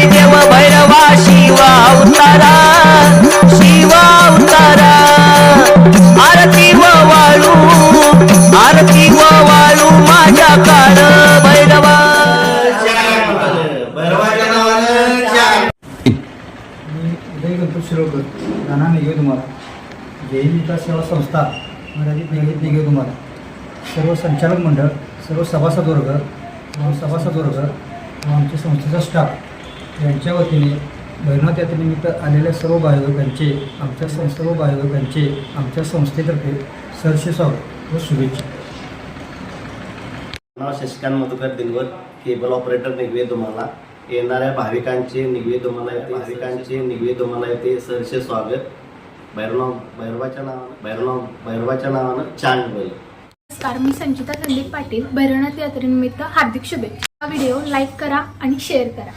जय देव भैरवा शिवा उतारा शिवा उतारा. आरती व वाळू आरती व वाळू माझ्या काळ भैरवा. भैरवाच्या नावानं चार तुम्हाला. जैन सेवा संस्था मर्यादित निगडीत निघेव तुम्हाला. सर्व संचालक मंडळ सर्व सभासद वर्ग सभासद वर्ग आमच्या संस्थेचा स्टाफ यांच्या वतीने भैरवनाथ यात्रेनिमित्त आलेल्या सर्व भाविकांचे आमच्या सं सर्व भाविकांचे आमच्या संस्थेतर्फे सरसे स्वागत व शुभेच्छा. नाव शशिकांत मधुकर दिनवर केबल ऑपरेटर निगवे तुम्हाला येणाऱ्या भाविकांचे निगवे तुम्हाला येते भाविकांचे निगवे तुम्हाला येते सरसे स्वागत. भैरवनाव भैरवाच्या नावानं भैरवनाव भैरवाच्या नावानं चांग बैल नमस्कार मी संचिता संदीप पाटील. भैरवनाथ यात्रेनिमित्त हार्दिक शुभेच्छा. हा व्हिडिओ लाईक करा आणि शेअर करा.